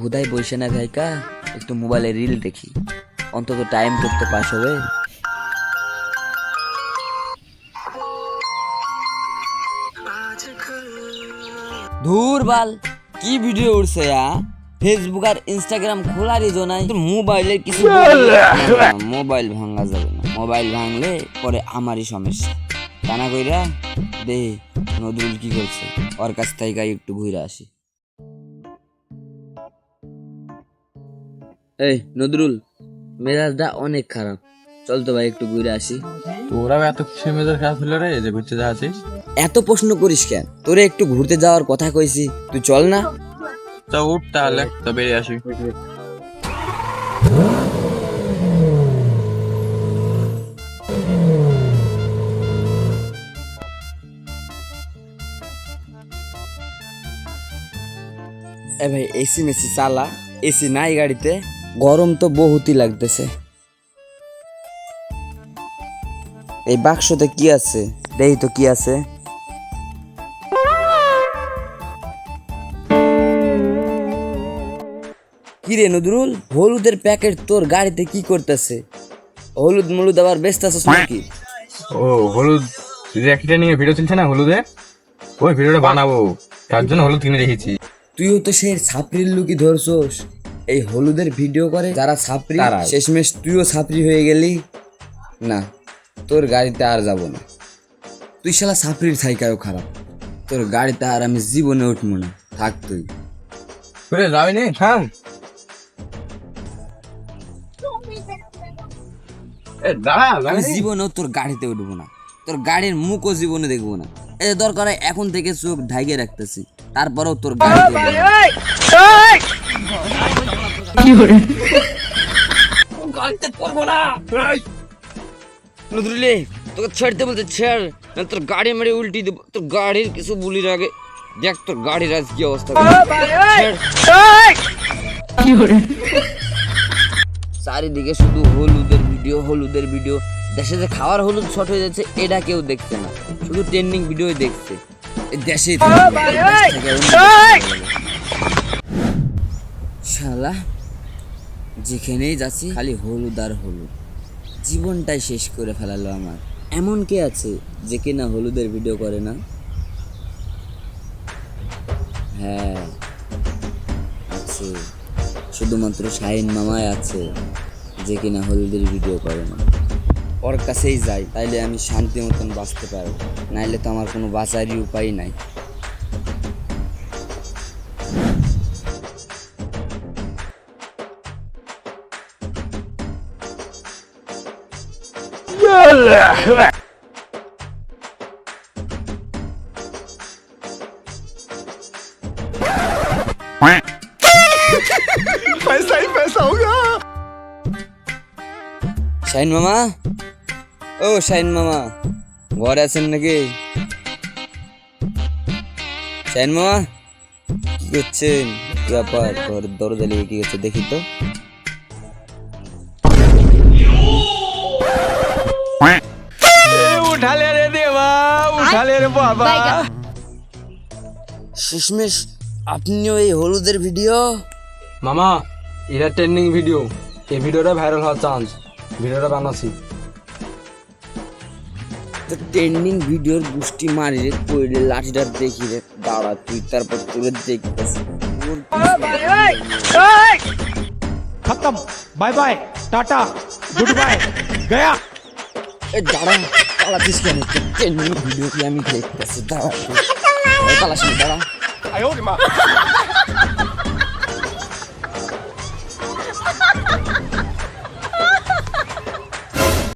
হুদাই বসে না ভাইকা একটু মোবাইলে রিল দেখি। অন্তত টাইম করতে পাস হবে। ধুর বাল, কি ভিডিও উঠছে ফেসবুক আর ইনস্টাগ্রাম খোলারই তো নাই। মোবাইলের কিছু মোবাইল ভাঙা যাবে না। মোবাইল ভাঙলে পরে আমারই সমস্যা। তা না কইরা দে, নজরুল কি করছে? ওর কাছ থেকে একটু ঘুরে আসি। এই নজরুল মেজাজটা অনেক খারাপ। চল তো ভাই একটু ঘুরে আসি। তোরাও এত কিসের মেজাজ খারাপ হলো রে যে ঘুরতে যাচ্ছিস এত প্রশ্ন করিস কেন? তোরে একটু ঘুরতে যাওয়ার কথা কইছি। তুই চল না। তো উঠ তাহলে তো বেরিয়ে আসি। এ ভাই এসি মেসি চালা এসি নাই গাড়িতে। গরম তো বহুতই লাগতেছে। এই বাক্সতে কি আছে? দেখি তো কি আছে? কি রে নদরুল হলুদের প্যাকেট তোর গাড়িতে কি করতেছে? হলুদ মলুদ আবার ব্যস্ত আছিস নাকি? ও হলুদ র্যাকেটটা নিয়ে ভিডিও চলছে না হলুদে? ওই ভিডিওটা বানাবো তার জন্য হলুদ কিনে রেখেছি। তুইও তো সেই ছাপরির লুকি ধরছোস। এই হলুদের ভিডিও করে যারা ছাপরি শেষমেশ তুইও ছাপরি হয়ে গেলি না তোর গাড়িতে আর যাব না। তুই শালা ছাপরির সাইকারও খারাপ। তোর গাড়িতে আর আমি জীবনে উঠবো না। থাক তুই। থাম। আমি জীবনেও তোর গাড়িতে উঠবো না। তোর গাড়ির মুখও জীবনে দেখব না। এ দরকার এখন থেকে চোখ ঢাইকে রাখতেছি। তারপরেও তোর গাড়িতে উঠবো না। নজরুলে তোকে ছেড়তে বলতে ছেড় না তোর গাড়ি মেরে উল্টি দেবো। তোর গাড়ির কিছু বলির আগে দেখ তোর গাড়ির আজ কি অবস্থা। ছেড়। চারিদিকে শুধু হলুদের ভিডিও হলুদের ভিডিও। দেশে যে খাওয়ার হলুদ শর্ট হয়ে যাচ্ছে এটা কেউ দেখছে না। শুধু ট্রেন্ডিং ভিডিও দেখছে। দেশে শালা যেখানেই যাচ্ছি, খালি হলুদ আর হলুদ। জীবনটাই শেষ করে ফেলালো আমার। এমন কে আছে যে কিনা হলুদের ভিডিও করে না? হ্যাঁ আছে। শুধুমাত্র শাহিন মামাই আছে যে কিনা হলুদের ভিডিও করে না। ওর কাছেই যাই, তাইলে আমি শান্তি মতন বাঁচতে পারব। নাইলে তো আমার কোনো বাঁচারই উপায় নাই। শাহিন মামা? ও শাহিন মামা, ঘরে আছেন নাকি? শাহিন মামা, কি করছেন? ব্যাপার, ঘরের দরজা লেগে হচ্ছে দেখি তো। ওরে বাবা। শেষমেশ আপনিও এই হলুদের ভিডিও মামা এটা ট্রেন্ডিং ভিডিও এই ভিডিওটা ভাইরাল হওয়ার চান্স ভিডিওটা বানাচ্ছি। তো ট্রেন্ডিং ভিডিওর গুষ্টি মারি রে কইলে লাঠিটা দেখি রে। দাঁড়া তুই তারপর তুলে দেখতেছি। খতম। Bye bye tata. Good bye Gaya. এ দাঁড়া। পালাতিস কেন? ট্রেন্ডিং ভিডিও কি আমি দেখতেছি? দাঁড়া। পালাস না, দাঁড়া।